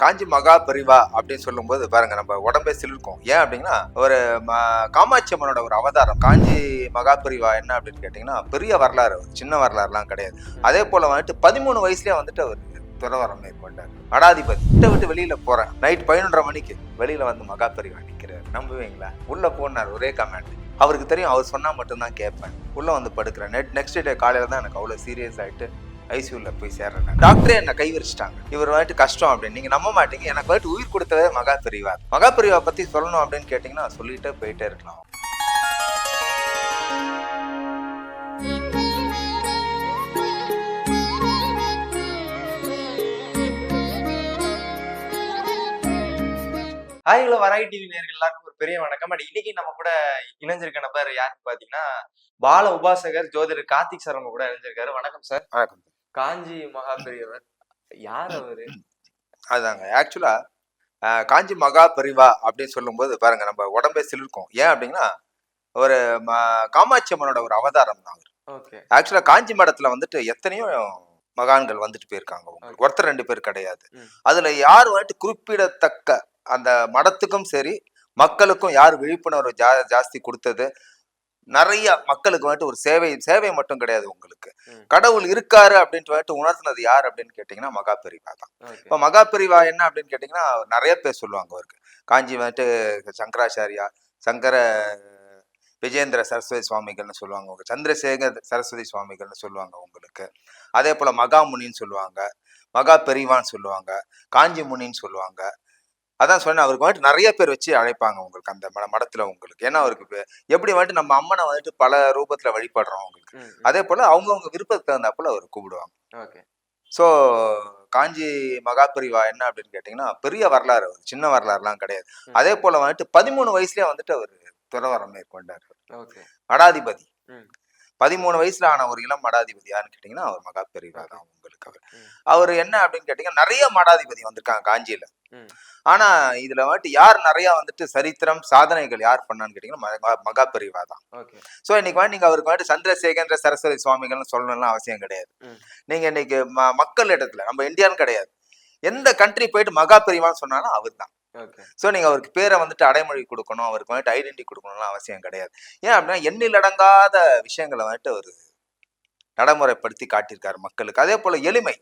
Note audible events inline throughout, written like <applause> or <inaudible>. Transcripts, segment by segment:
காஞ்சி மகா பெரிவா அப்படின்னு சொல்லும்போது பாருங்க நம்ம உடம்பே சிலிர்க்கும். ஏன் அப்படின்னா ஒரு ம- காமாட்சி அம்மனோட ஒரு அவதாரம் காஞ்சி மகா பெரிவா என்ன அப்படின்னு கேட்டிங்கன்னா பெரிய வரலாறு சின்ன வரலாறுலாம் கிடையாது. அதே போல் வந்துட்டு பதிமூணு வயசுலேயே வந்துட்டு அவர் துறவரம் மேற்கொண்டார். மடாதிபதி கிட்ட விட்டு வெளியில போறேன். நைட் பதினொன்றரை மணிக்கு வெளியில வந்து மகா பெரிவா நிற்கிறார் நம்புவீங்களா? உள்ள போனார் ஒரே கமெண்ட் அவருக்கு தெரியும் அவர் சொன்னால் மட்டும்தான் கேட்பேன். உள்ளே வந்து படுக்கிறேன். நெட் நெக்ஸ்ட் டே காலையில் தான் எனக்கு அவ்வளோ சீரியஸ் ஆகிட்டு ஐசியூவில் போய் சேர்றேன். டாக்டரே என்னை கை விரிச்சிட்டாங்க இவர் வந்துட்டு கஷ்டம் அப்படின்னு. நீங்கள் நம்ப மாட்டீங்க. எனக்கு வந்துட்டு உயிர் கொடுத்ததே மகா பெரியவா மகா பிரிவா பற்றி சொல்லணும் அப்படின்னு கேட்டிங்கன்னா சொல்லிட்டே போயிட்டே இருக்கலாம். ஹாய்களோ வராகி டிவி நேர்கள் எல்லாருக்கும் ஒரு பெரிய வணக்கம். அண்ட் இன்னைக்கு நம்ம கூட இணைஞ்சிருக்க நபர் யாருன்னு பாத்தீங்கன்னா பால உபாசகர் ஜோதிடர் கார்த்திக் சார் நம்ம கூட இணைஞ்சிருக்காரு. வணக்கம் சார் வணக்கம் காஞ்சி மகா பெரியவர் யார் அவரு? அதுதாங்க ஆக்சுவலா காஞ்சி மகா பெரிவா அப்படின்னு சொல்லும்போது பாருங்க நம்ம உடம்பே சிலிர்க்கும். ஏன் அப்படின்னா ஒரு காமாட்சி அம்மனோட ஒரு அவதாரம் தான் அவர். ஆக்சுவலா காஞ்சி மடத்துல வந்துட்டு எத்தனையோ மகான்கள் வந்துட்டு போயிருக்காங்க. உங்களுக்கு ஒருத்தர் ரெண்டு பேர் கிடையாது. அதுல யார் வந்துட்டு குறிப்பிடத்தக்க அந்த மடத்துக்கும் சரி மக்களுக்கும் யார் விழிப்புணர்வு ஜா ஜாஸ்தி கொடுத்தது நிறைய மக்களுக்கு வந்துட்டு ஒரு சேவை சேவை மட்டும் கிடையாது உங்களுக்கு. கடவுள் இருக்காரு அப்படின்ட்டு வந்துட்டு உணர்த்தினது யார் அப்படின்னு கேட்டிங்கன்னா மகா பெரிவா தான் இப்போ மகா பெரிவா என்ன அப்படின்னு கேட்டிங்கன்னா நிறைய பேர் சொல்லுவாங்க அவருக்கு. காஞ்சி வந்துட்டு சங்கராச்சாரியா சங்கர விஜேந்திர சரஸ்வதி சுவாமிகள்னு சொல்லுவாங்க உங்க சந்திரசேகர் சரஸ்வதி சுவாமிகள்னு சொல்லுவாங்க உங்களுக்கு. அதே போல மகா முனின்னு சொல்லுவாங்க மகா பெரிவான்னு சொல்லுவாங்க காஞ்சி முனின்னு சொல்லுவாங்க அதான் சொன்னேன் அவருக்கு வந்துட்டு நிறைய பேர் வச்சு அழைப்பாங்க உங்களுக்கு அந்த மட மடத்துல உங்களுக்கு. ஏன்னா அவருக்கு எப்படி வந்துட்டு நம்ம அம்மனை வந்துட்டு பல ரூபத்துல வழிபடுறோம் உங்களுக்கு அதே போல அவங்கவுங்க விருப்பத்துக்கு தகுந்தாப்புல அவர் கூப்பிடுவாங்க. ஓகே. ஸோ காஞ்சி மகாபிரிவா என்ன அப்படின்னு கேட்டிங்கன்னா பெரிய வரலாறு அவர். சின்ன வரலாறுலாம் கிடையாது. அதே போல வந்துட்டு பதிமூணு வயசுலயே வந்துட்டு அவர் துறவரம் மேற்கொண்டார் ஓகே. மடாதிபதி. பதிமூணு வயசுல ஆன ஒரு இளம் மடாதிபதி யாருன்னு கேட்டிங்கன்னா அவர் மகாபெரிவா தான். உங்களுக்கு அவர் என்ன அப்படின்னு கேட்டிங்கன்னா நிறைய மடாதிபதி வந்திருக்காங்க காஞ்சியில. ஆனா இதுல வந்துட்டு யார் நிறைய வந்துட்டு சரித்திரம் சாதனைகள் யார் பண்ணான்னு கேட்டிங்கன்னா மகா- மகாபெரிவா தான். ஸோ இன்னைக்கு வந்து நீங்க அவருக்கு வந்துட்டு சந்திரசேகர சரஸ்வதி சுவாமிகள்னு சொல்லணும்லாம் அவசியம் கிடையாது. நீங்க இன்னைக்கு மக்கள் இடத்துல நம்ம இந்தியான்னு கிடையாது. எந்த கண்ட்ரி போயிட்டு மகா பெரியவான்னு சொன்னாலும் அவர் தான். ஸோ நீங்க அவருக்கு பேரை வந்துட்டு அடைமொழி கொடுக்கணும் அவருக்கு வந்துட்டு ஐடென்டி கொடுக்கணும்லாம் அவசியம் கிடையாது. ஏன் அப்படின்னா எண்ணிலடங்காத விஷயங்களை வந்துட்டு அவர் நடைமுறைப்படுத்தி காட்டியிருக்காரு மக்களுக்கு. அதே போல எளிமை.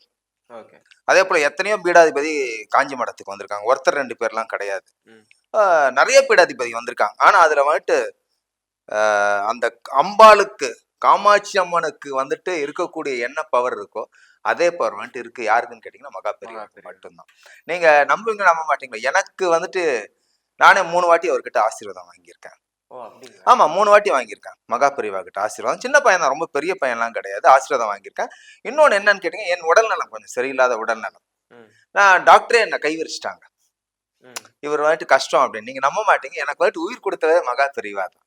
ஓகே. அதே போல எத்தனையோ பீடாதிபதி காஞ்சி மடத்துக்கு வந்திருக்காங்க. ஒருத்தர் ரெண்டு பேர்லாம் கிடையாது. நிறைய பீடாதிபதி வந்திருக்காங்க. ஆனா அதுல வந்துட்டு அந்த அம்பாளுக்கு காமாட்சி அம்மனுக்கு வந்துட்டு இருக்கக்கூடிய என்ன பவர் இருக்கோ அதே பவர் வந்துட்டு இருக்கு. யாருக்குன்னு கேட்டீங்கன்னா மகா மகாபெரியவா. மட்டும்தான். நீங்க நம்புவீங்க நம்ப மாட்டீங்களா? எனக்கு வந்துட்டு நானே மூணு வாட்டி அவர்கிட்ட ஆசீர்வாதம் வாங்கியிருக்கேன். ஆமா மூணு வாட்டி வாங்கியிருக்கேன் மகா பெரியவா கிட்ட ஆசீர்வாதம். சின்ன பையன் தான் ரொம்ப பெரிய பையன்லாம் கிடையாது. ஆசீர்வாதம் வாங்கியிருக்கேன் இன்னொன்னு என்னன்னு கேட்டீங்க என் உடல்நலம் கொஞ்சம் சரியில்லாத உடல்நலம். ம். நான் டாக்டரே என்னை கை விரிச்சிட்டாங்க ம். இவர் வந்துட்டு கஷ்டம் அப்படின்னு. நீங்க நம்ப மாட்டீங்க. எனக்கு வந்துட்டு உயிர் கொடுத்ததே மகா பெரியவா தான்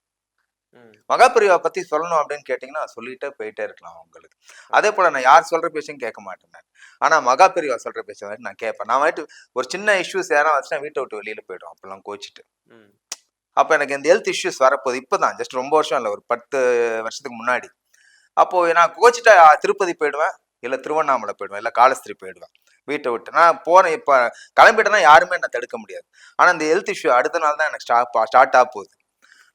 மகா பெரியவா பத்தி சொல்லணும் அப்படின்னு கேட்டீங்கன்னா சொல்லிட்டே போயிட்டே இருக்கலாம் உங்களுக்கு. அதே போல நான் யார் சொல்ற பேச்சையும் கேட்க மாட்டேன் நான். ஆனா மகா பெரியவா சொல்ற பேச்சை வந்துட்டு நான் கேட்பேன். நான் வந்துட்டு ஒரு சின்ன இஷ்யூஸ் யாரும் வச்சுன்னா வீட்டை விட்டு வெளியில போயிடும் அப்பெல்லாம் கோச்சிட்டு. அப்போ எனக்கு இந்த ஹெல்த் இஷ்யூஸ் வரப்போகுது. இப்போதான் ஜஸ்ட் ரொம்ப வருஷம் இல்லை ஒரு பத்து வருஷத்துக்கு முன்னாடி. அப்போது நான் கோச்சிட்டா திருப்பதி போயிடுவேன் இல்லை திருவண்ணாமலை போயிடுவேன் இல்லை காலஸ்திரி போயிடுவேன். வீட்டை விட்டு. நான் போகிறேன் இப்போ கிளம்பிட்டேன்னா யாருமே என்னை தடுக்க முடியாது. ஆனால் இந்த ஹெல்த் இஷ்யூ அடுத்த நாள் தான் எனக்கு ஸ்டாப் ஸ்டார்ட் ஆக போகுது.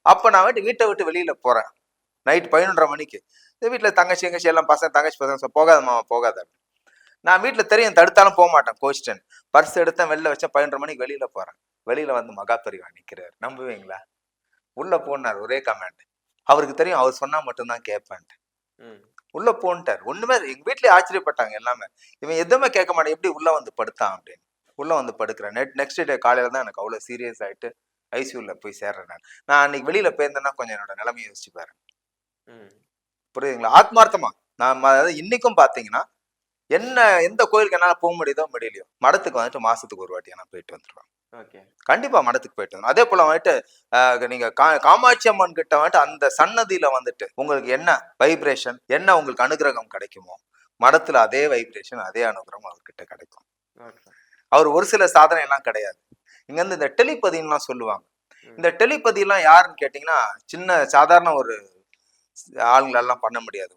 அப்போ நான் வந்துட்டு வீட்டை விட்டு வெளியில் போகிறேன் நைட் பதினொன்றரை மணிக்கு. இந்த வீட்டில் தங்கச்சி எங்கச்சி எல்லாம் பசங்க தங்கச்சி பசங்க போகாத மாமா போகாத. நான் வீட்டில் தெரியும் தடுத்தாலும் போக மாட்டேன் கோச்சிட்டேன் பர்ஸ் எடுத்தேன் வெளில வச்சேன் பதினொன்றரை மணிக்கு வெளியில் போகிறேன் வெளியில வந்து மகா பெரியவா நிக்கிறார். நம்புவீங்களா? உள்ள போனார் ஒரே கமெண்ட் அவருக்கு தெரியும் அவர் சொன்னா மட்டும்தான் கேட்பேன் ம். உள்ள போன்ட்டார். ஒண்ணுமே எங்க வீட்லயே ஆச்சரியப்பட்டாங்க எல்லாமே. இவன் எதுவுமே கேட்க மாட்டான். எப்படி உள்ள வந்து படுத்தான் அப்படின்னு. உள்ள வந்து படுக்கிறேன். நெட் நெக்ஸ்ட் டே காலையில தான் எனக்கு அவ்வளவு சீரியஸ் ஆயிட்டு ஐசியூல போய் சேர்றேன் நான். நான் அன்னைக்கு வெளியில போயிருந்தேன்னா கொஞ்சம் என்னோட நிலைமையை யோசிச்சு பாரு ம். புரியுதுங்களா? ஆத்மார்த்தமா. நான் அதாவது இன்னைக்கும் பாத்தீங்கன்னா என்ன எந்த கோயிலுக்கு என்னால போக முடியுதோ முடியலையோ மடத்துக்கு வந்துட்டு மாசத்துக்கு ஒரு வாட்டி நான் போயிட்டு வந்துருவேன். ஓகே. கண்டிப்பா மடத்துக்கு போயிட்டு வரணும் அதே போல வந்துட்டு நீங்க காமாட்சி அம்மன் கிட்ட வந்துட்டு அந்த சன்னதியில வந்துட்டு உங்களுக்கு என்ன வைப்ரேஷன் என்ன உங்களுக்கு அனுகிரகம் கிடைக்குமோ மடத்துல அதே வைப்ரேஷன் அதே அனுகிரகம் அவர்கிட்ட கிடைக்கும். அவர் ஒரு சில சாதனை எல்லாம் கிடையாது. இங்க இருந்து இந்த டெலிபதின்லாம் சொல்லுவாங்க. இந்த டெலிபதி எல்லாம் யாருன்னு கேட்டீங்கன்னா சின்ன சாதாரண ஒரு ஆளுங்களெல்லாம் பண்ண முடியாது.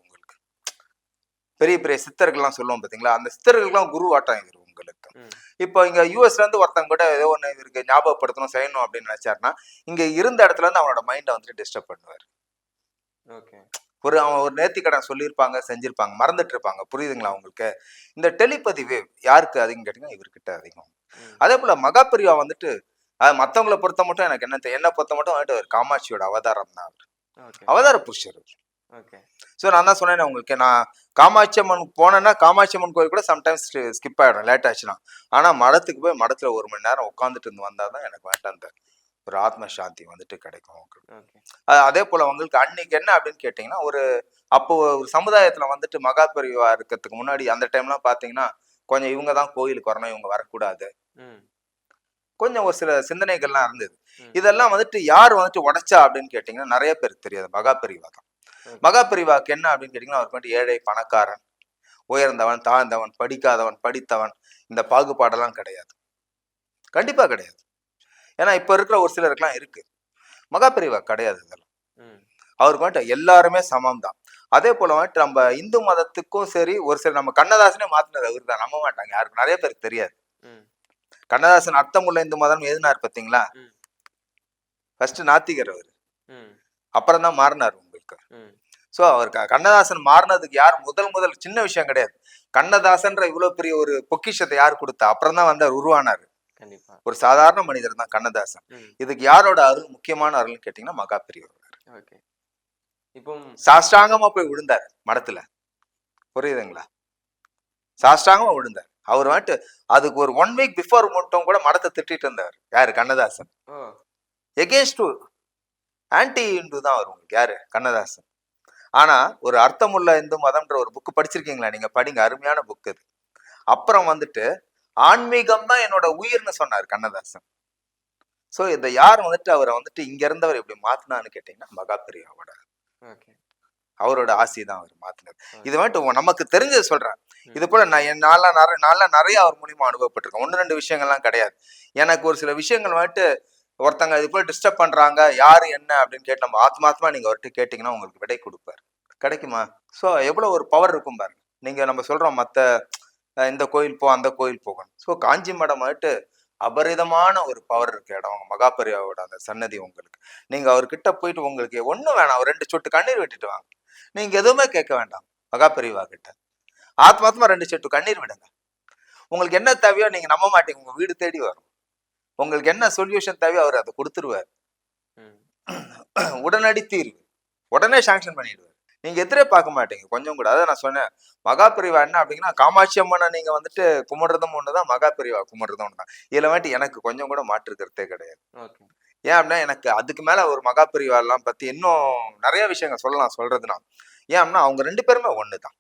பெரிய பெரிய சித்தர்கள்லாம் சொல்லுவோம் பாத்தீங்களா? அந்த சித்தர்களுக்கெல்லாம் குரு ஆட்டம் இவர் உங்களுக்கு. இப்போ இங்க யூஎஸ்ல இருந்து ஒருத்தங்க கூட ஏதோ ஒண்ணு இவருக்கு ஞாபகப்படுத்தணும் செய்யணும் அப்படின்னு நினைச்சாருன்னா இங்க இருந்த இடத்துல இருந்து அவனோட மைண்டை வந்துட்டு டிஸ்டர்ப் பண்ணுவார். ஒரு அவன் ஒரு நேர்த்தி கடன் சொல்லியிருப்பாங்க செஞ்சிருப்பாங்க மறந்துட்டு இருப்பாங்க. புரியுதுங்களா உங்களுக்கு? இந்த டெலிபதி வேவ் யாருக்கு அதிகம் கேட்டீங்கன்னா இவர்கிட்ட அதிகம். அதே போல மகாபிரிவா வந்துட்டு அது மத்தவங்கள பொறுத்த மட்டும் எனக்கு என்ன என்னை பொறுத்த மட்டும் வந்துட்டு ஒரு காமாட்சியோட அவதாரம் தான் அவர். அவதார புருஷர் ஸோ நான் தான் சொன்னேன் உங்களுக்கு நான் காமாட்சி அம்மன் போனேன்னா காமாட்சி அம்மன் கோயில் கூட சம்டைம்ஸ் ஸ்கிப் ஆகிடும் லேட் ஆச்சுன்னா. ஆனால் மடத்துக்கு போய் மடத்தில் ஒரு மணி நேரம் உட்காந்துட்டு இருந்து வந்தால் தான் எனக்கு வந்துட்டு அந்த ஒரு ஆத்ம சாந்தி வந்துட்டு கிடைக்கும். அதே போல் உங்களுக்கு அன்னைக்கு என்ன அப்படின்னு கேட்டிங்கன்னா ஒரு அப்போ ஒரு சமுதாயத்தில் வந்துட்டு மகா பெரியவா இருக்கிறதுக்கு முன்னாடி அந்த டைம்லாம் பார்த்தீங்கன்னா கொஞ்சம் இவங்க தான் கோயிலுக்கு வரணும் இவங்க வரக்கூடாது. கொஞ்சம் ஒரு சில சிந்தனைகள்லாம் இருந்தது. இதெல்லாம் வந்துட்டு யார் வந்துட்டு உடைச்சா அப்படின்னு கேட்டிங்கன்னா நிறைய பேருக்கு தெரியாது மகா பெரியவா தான். மகா பெரியவாக்கு என்ன அப்படின்னு கேட்டிங்கன்னா அவருக்கு வந்துட்டு ஏழை பணக்காரன் உயர்ந்தவன் தாழ்ந்தவன் படிக்காதவன் படித்தவன் இந்த பாகுபாடெல்லாம் கிடையாது. கண்டிப்பா கிடையாது. ஏன்னா இப்ப இருக்கிற ஒரு சிலருக்குலாம் இருக்கு. மகா பெரியவா கிடையாது இதெல்லாம். அவருக்கு வந்துட்டு எல்லாருமே சமம் தான். அதே போல வந்துட்டு நம்ம இந்து மதத்துக்கும் சரி ஒரு சில நம்ம கண்ணதாசனே மாத்தினது அவரு தான். நம்ப மாட்டாங்க. யாருக்கு நிறைய பேருக்கு தெரியாது. கண்ணதாசன் அர்த்தமுள்ள இந்து மதம் எதுனார் பார்த்தீங்களா. ஃபர்ஸ்ட் நாத்திகர் அவர். அப்புறம் தான் மாறினார் ம். ஸோ அவர் கண்ணதாசன் மாறினதுக்கு யார்? முதல் முதல் சின்ன விஷயம் கிடையாது. கண்ணதாசன்ற இவ்வளவு பெரிய ஒரு பொக்கிஷத்தை யார் கொடுத்தா அப்புறம் தான் வந்தார் உருவானார். கண்டிப்பா. ஒரு சாதாரண மனிதர் தான் கண்ணதாசன். இதுக்கு யாரோட அருள் முக்கியமான அருள்னு கேட்டிங்கன்னா மகா பெரியவர் இப்போ சாஷ்டாங்கமா போய் விழுந்தார் மடத்துல. புரியுதுங்களா? சாஷ்டாங்கமா விழுந்தார். அவர் வந்துட்டு அதுக்கு ஒரு ஒன் வீக் பிஃபோர் மட்டும் கூட மடத்தை திட்டிட்டு இருந்தார். யாரு? கண்ணதாசன். எகேன்ஸ்ட் ஆன்டி இந்து தான் வரும் உங்களுக்கு யாரு? கண்ணதாசன். ஆனா ஒரு அர்த்தமுள்ள இந்து மதம்ன்ற ஒரு புக்கு படிச்சிருக்கீங்களா நீங்க? படிங்க அருமையான புக் இது. அப்புறம் வந்துட்டு ஆன்மீகம் தான் என்னோட உயிர்னு சொன்னார் கண்ணதாசன். சோ இந்த யார் வந்துட்டு அவரை வந்துட்டு இங்க இருந்தவர் இப்படி மாத்தினான்னு கேட்டீங்கன்னா மகா பெரியாவோட ஓகே. அவரோட ஆசி தான் அவர் மாத்தினது. இது வந்துட்டு நமக்கு தெரிஞ்சது சொல்றேன். இது போல நான் என் நாளா நிறைய நாளா நிறைய அவர் மூலியமா அனுபவப்பட்டிருக்கேன். ஒன்று ரெண்டு விஷயங்கள்லாம் கிடையாது. எனக்கு ஒரு சில விஷயங்கள் வந்துட்டு ஒருத்தங்க இது போல டிஸ்டர்ப் பண்றாங்க யாரு என்ன அப்படின்னு கேட்டு நம்ம ஆத்மாத்மா நீங்க அவர்கிட்ட கேட்டீங்கன்னா உங்களுக்கு விடை கொடுப்பாரு. கிடைக்குமா? ஸோ எவ்வளோ ஒரு பவர் இருக்கும் பாருங்க. நீங்க நம்ம சொல்றோம் மற்ற இந்த கோயில் போ அந்த கோயில் போகணும். ஸோ காஞ்சி மடம் வந்துட்டு அபரிதமான ஒரு பவர் இருக்க இடம். மகாபரியாவோட அந்த சன்னதி உங்களுக்கு. நீங்க அவர்கிட்ட போயிட்டு உங்களுக்கு ஒன்றும் வேணாம். ஒரு ரெண்டு சொட்டு கண்ணீர் விட்டுட்டு வாங்க. நீங்க எதுவுமே கேட்க வேண்டாம். மகாபரிவா கிட்ட. ஆத்மாத்மா ரெண்டு சொட்டு கண்ணீர் விடுங்க. உங்களுக்கு என்ன தேவையோ நீங்க நம்ப மாட்டீங்க. உங்க வீடு தேடி வரும். உங்களுக்கு என்ன சொல்யூஷன் தேவையோ அவர் அதை கொடுத்துருவார். உடனடி தீர்வு. உடனே சாங்ஷன் பண்ணிடுவார். நீங்க எதிரே பார்க்க மாட்டீங்க. கொஞ்சம் கூட. அதான் நான் சொன்னேன். மகாபிரிவா என்ன அப்படிங்கன்னா காமாட்சி அம்மனை நீங்க வந்துட்டு கும்பிடுறதும் ஒண்ணுதான் மகாபிரிவா கும்பிடுறதும் ஒண்ணுதான் இதுல வந்துட்டு எனக்கு கொஞ்சம் கூட மாற்று கருத்தே கிடையாது. ஏன் அப்படின்னா எனக்கு அதுக்கு மேல ஒரு மகாபிரிவா எல்லாம் பத்தி இன்னும் நிறைய விஷயங்கள் சொல்லலாம் சொல்றதுனா ஏன் அப்படின்னா அவங்க ரெண்டு பேருமே ஒண்ணுதான்.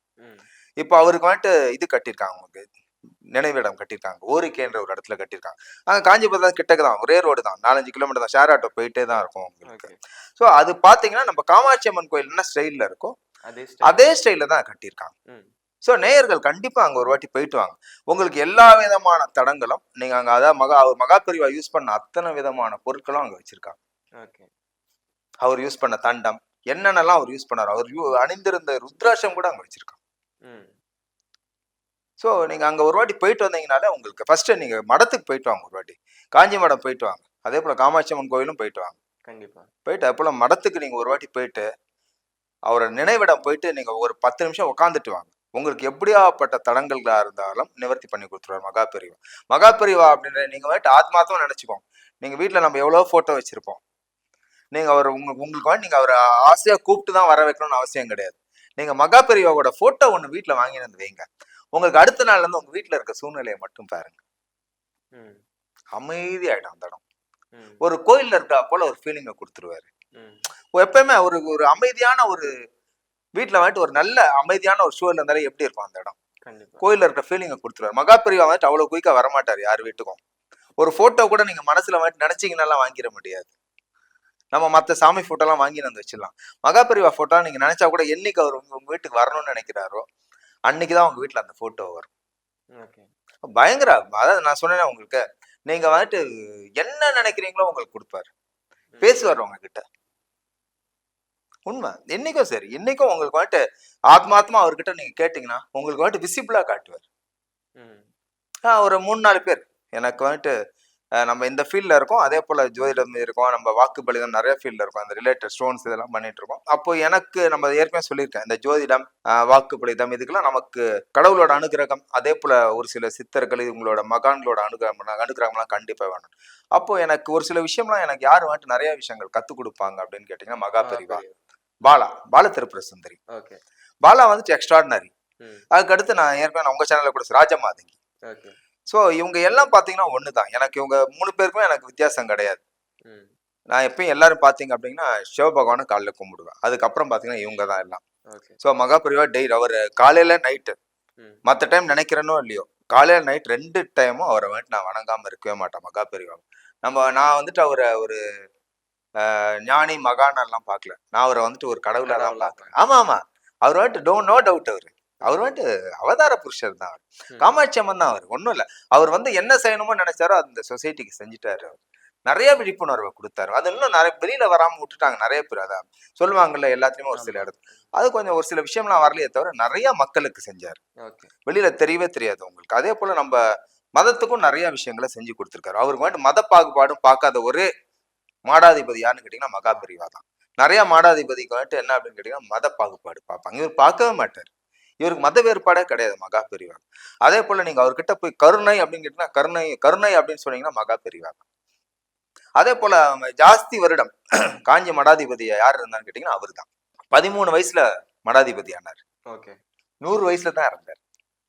இப்போ அவருக்கு வந்துட்டு இது கட்டியிருக்காங்க உங்களுக்கு நினைவிடம் கட்டியிருக்காங்க. ஓரிக்கைன்ற ஒரு இடத்துல கட்டியிருக்காங்க. அங்கே காஞ்சிபுரம் கிட்டக்கு தான் ஒரே ரோடு தான். நாலஞ்சு கிலோமீட்டர் தான். ஷேர் ஆட்டோ போயிட்டே தான் இருக்கும் உங்களுக்கு. ஸோ அது பார்த்தீங்கன்னா நம்ம காமாட்சி அம்மன் கோயில் என்ன ஸ்டைலில் இருக்கோ அதே ஸ்டைலில் தான் கட்டியிருக்காங்க. ஸோ நேயர்கள் கண்டிப்பாக அங்கே ஒரு வாட்டி போயிட்டு வாங்க. உங்களுக்கு எல்லா விதமான தடங்களும் நீங்கள் அங்கே அதாவது மகா அவர் மகாபிரிவா யூஸ் பண்ண அத்தனை விதமான பொருட்களும் அங்கே வச்சிருக்காங்க. ஓகே. அவர் யூஸ் பண்ண தண்டம் என்னென்னலாம் அவர் யூஸ் பண்ணார் அவர் அணிந்திருந்த ருத்ராட்சம் கூட அங்கே வச்சிருக்காங்க. ஸோ நீங்கள் அங்கே ஒரு வாட்டி போயிட்டு வந்தீங்கனாலே உங்களுக்கு ஃபர்ஸ்ட் நீங்கள் மடத்துக்கு போயிட்டு வாங்க ஒரு வாட்டி. காஞ்சி மடம் போயிட்டு வாங்க. அதே போல் காமாட்சி அம்மன் கோயிலும் போயிட்டு வாங்க. கண்டிப்பா. போயிட்டு அது போல் மடத்துக்கு நீங்கள் ஒரு வாட்டி போயிட்டு அவரோட நினைவிடம் போயிட்டு நீங்கள் ஒரு பத்து நிமிஷம் உட்காந்துட்டு வாங்க. உங்களுக்கு எப்படியாப்பட்ட தடங்கள்களா இருந்தாலும் நிவர்த்தி பண்ணி கொடுத்துருவார் மகா பெரியவா மகா பெரியவா அப்படின்ற நீங்கள் வந்துட்டு ஆத்மாத்தம் நினச்சிக்கோங்க. நீங்கள் வீட்டில் நம்ம எவ்வளோ ஃபோட்டோ வச்சுருப்போம். நீங்கள் அவர் உங்க உங்களுக்கு வந்து நீங்கள் அவரை ஆசையாக கூப்பிட்டு தான் வர வைக்கணும்னு அவசியம் கிடையாது. நீங்கள் மகா பெரியவாவோட ஃபோட்டோ ஒன்று வீட்டில் வாங்கி வந்து வைங்க. உங்களுக்கு அடுத்த நாள்ல இருந்து உங்கள் வீட்டில் இருக்க சூழ்நிலையை மட்டும் பாருங்க. ம். அமைதியாயிடும் அந்த இடம். ஒரு கோயில்ல இருக்கா போல ஒரு ஃபீலிங்கை கொடுத்துருவாரு. எப்பயுமே ஒரு ஒரு அமைதியான ஒரு வீட்டில் வந்துட்டு ஒரு நல்ல அமைதியான ஒரு சூழல் இருந்தாலே எப்படி இருக்கும் அந்த இடம்? கோயில்ல இருக்க ஃபீலிங்கை கொடுத்துருவாரு. மகா பெரியவா வந்துட்டு அவ்வளோ குயிக்காக வரமாட்டார் யார் வீட்டுக்கும். ஒரு ஃபோட்டோ கூட நீங்க மனசுல வந்துட்டு நினைச்சீங்கன்னாலாம் வாங்கிட முடியாது. நம்ம மற்ற சாமி ஃபோட்டோலாம் வாங்கி வந்து வச்சிடலாம். மகா பெரியவா ஃபோட்டோ நீங்க நினைச்சா கூட என்னைக்கு அவர் உங்க உங்க வீட்டுக்கு வரணும்னு நினைக்கிறாரோ அன்னைக்கு தான் உங்க வீட்டில் அந்த ஃபோட்டோ வரும். ஓகே. பயங்கர அதாவது நான் சொன்னேனே உங்களுக்கு நீங்க வந்துட்டு என்ன நினைக்கிறீங்களோ உங்களுக்கு கொடுப்பாரு. பேசுவார் உங்ககிட்ட. உண்மை. என்னைக்கும் சரி. இன்னைக்கும் உங்களுக்கு வந்துட்டு ஆத்மாத்மா அவர்கிட்ட நீங்க கேட்டீங்கன்னா உங்களுக்கு வந்துட்டு விசிபிளா காட்டுவார். ஒரு மூணு நாலு பேர். எனக்கு வந்துட்டு நம்ம இந்த ஃபீல்டில் இருக்கோம். அதே போல் ஜோதிடம் இருக்கோம். நம்ம வாக்கு பலிதம் நிறைய ஃபீல்டில் இருக்கோம். அந்த ரிலேட்டட் ஸ்டோன்ஸ் இதெல்லாம் பண்ணிட்டு இருக்கோம். அப்போ எனக்கு நம்ம ஏற்கனவே சொல்லியிருக்கேன். இந்த ஜோதிடம் வாக்கு பலிதம் இதுக்கெல்லாம் நமக்கு கடவுளோட அனுகிரகம் அதே போல் ஒரு சில சித்தர்கள் இவங்களோட மகான்களோட அனுகிரகம் அனுகிரகம்லாம் கண்டிப்பாக வேணும். அப்போ எனக்கு ஒரு சில விஷயம்லாம் எனக்கு யார் வந்துட்டு நிறைய விஷயங்கள் கற்றுக் கொடுப்பாங்க அப்படின்னு கேட்டிங்கன்னா மகா பெரிவா. பாலா பால திருப்புர சுந்தரி ஓகே. பாலா வந்துட்டு எக்ஸ்ட்ராடினரி அதுக்கடுத்து நான் ஏற்கனவே நான் உங்க சேனல்ல கூட ராஜமாதங்கி. ஓகே. ஸோ இவங்க எல்லாம் பார்த்தீங்கன்னா ஒன்று தான் எனக்கு இவங்க மூணு பேருக்குமே எனக்கு வித்தியாசம் கிடையாது. நான் எப்பயும் எல்லாரும் பார்த்தீங்க அப்படின்னா சிவபகவானை காலைல கும்பிடுவேன். அதுக்கப்புறம் பார்த்தீங்கன்னா இவங்க தான் எல்லாம். ஸோ மகாபிரிவா டெய்லி அவர் காலையில நைட்டு மற்ற டைம் நினைக்கிறேனோ இல்லையோ காலையில நைட் ரெண்டு டைமும் அவரை வந்துட்டு நான் வணங்காம இருக்கவே மாட்டேன் மகாபிரிவா நம்ம நான் வந்துட்டு அவரை ஒரு ஞானி மகான் எல்லாம் பார்க்கல நான் அவரை வந்துட்டு ஒரு கடவுளா தான் பார்க்கறேன் ஆமா ஆமா. அவர் வந்துட்டு டோ நோ டவுட் அவர். அவர் வந்துட்டு அவதார புருஷர் தான் அவர். காமாட்சி அம்மன் தான் அவர். ஒன்றும் இல்லை. அவர் வந்து என்ன செய்யணுமோ நினைச்சாரோ அந்த சொசைட்டிக்கு செஞ்சுட்டாரு அவர். நிறைய விழிப்புணர்வை கொடுத்தாரு. அது இன்னும் நிறைய வெளியில வராம விட்டுட்டாங்க நிறைய பேர். அதான் சொல்லுவாங்கல்ல எல்லாத்துலயுமே ஒரு சில இடத்துல. அது கொஞ்சம் ஒரு சில விஷயம்லாம் வரலையே தவிர நிறைய மக்களுக்கு செஞ்சாரு. வெளியில தெரியவே தெரியாது உங்களுக்கு அதே போல நம்ம மதத்துக்கும் நிறைய விஷயங்களை செஞ்சு கொடுத்துருக்காரு. அவருக்கு வந்துட்டு மத பாகுபாடும் பார்க்காத ஒரே மாடாதிபதி யாருன்னு கேட்டீங்கன்னா மகாபெரிவா தான். நிறைய மாடாதிபதிக்கு வந்துட்டு என்ன அப்படின்னு கேட்டீங்கன்னா மத பாகுபாடு பார்ப்பாங்க. இவர் பார்க்கவே மாட்டார். இவருக்கு மத வேறுபாடே கிடையாது மகாபெரிவா அதே போல நீங்க அவர்கிட்ட போய் கருணை அப்படின்னு கேட்டீங்கன்னா கருணை கருணை அப்படின்னு சொன்னீங்கன்னா மகாபெரிவா தான் அதே போல ஜாஸ்தி வருடம் <clears throat> காஞ்சி மடாதிபதி யார் இருந்தான்னு கேட்டீங்கன்னா அவர் தான் பதிமூணு வயசுல மடாதிபதி ஆனார். ஓகே. நூறு வயசுல தான் இறந்தார்.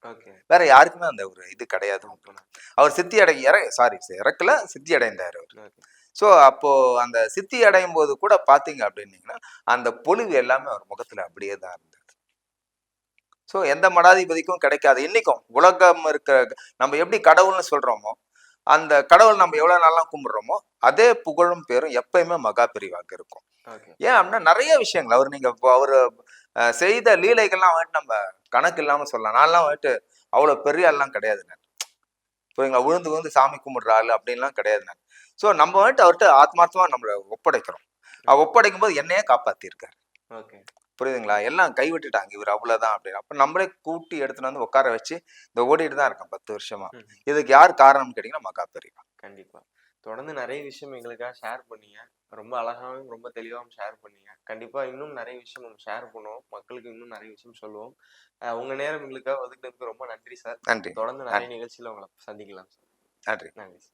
ஓகே. வேற யாருக்குமே அந்த ஒரு இது கிடையாது. அவர் சித்தி அடை இற சாரி இறக்கல சித்தி அடைந்தார் அவர். ஸோ அப்போ அந்த சித்தி அடையும் போது கூட பாத்தீங்க அப்படின்னீங்கன்னா அந்த பொலிவு எல்லாமே அவர் முகத்துல அப்படியே தான் இருந்தது. ஸோ எந்த மடாதிபதிக்கும் கிடைக்காது. இன்னைக்கும் உலகம் இருக்க நம்ம எப்படி கடவுள்னு சொல்றோமோ அந்த கடவுள் நம்ம எவ்வளவு நாளா கும்பிடுறோமோ அதே புகழும் பேரும் எப்பயுமே மகா பிரிவாக்கு இருக்கும். ஏன் அப்படின்னா நிறைய விஷயங்கள். அவர் நீங்க இப்போ அவர் செய்த லீலைகள்லாம் வந்துட்டு நம்ம கணக்கு இல்லாம சொல்லலாம். நான்லாம் வந்துட்டு அவ்வளவு பெரிய ஆள்லாம் கிடையாது நான். புரியுங்களா விழுந்து விழுந்து சாமி கும்பிடுற ஆள் அப்படின்லாம் கிடையாது நான். ஸோ நம்ம வந்துட்டு அவர்கிட்ட ஆத்மார்த்தமா நம்மளை ஒப்படைக்கிறோம். ஒப்படைக்கும் போது என்னையே காப்பாத்திருக்காரு. ஓகே. புரியுதுங்களா? எல்லாம் கைவிட்டுட்டாங்க இவர் அவ்வளவுதான் அப்படின்னு. அப்ப நம்மளே கூட்டி எடுத்துட்டு வந்து உட்கார வச்சு இந்த ஓடிட்டு தான் இருக்கேன் பத்து வருஷமா. இதுக்கு யார் காரணம்னு கேட்டீங்கன்னா மகா பெரியவா. கண்டிப்பா. தொடர்ந்து நிறைய விஷயம் எங்களுக்காக ஷேர் பண்ணீங்க. ரொம்ப அழகாவும் ரொம்ப தெளிவாகவும் ஷேர் பண்ணீங்க. கண்டிப்பா இன்னும் நிறைய விஷயம் நம்ம ஷேர் பண்ணுவோம். மக்களுக்கு இன்னும் நிறைய விஷயம் சொல்லுவோம். அஹ் உங்க நேரம் எங்களுக்காக ஒதுக்கினதுக்கு ரொம்ப நன்றி சார் நன்றி. தொடர்ந்து நிறைய நிகழ்ச்சியில உங்களை சந்திக்கலாம் சார் நன்றி. நன்றி சார்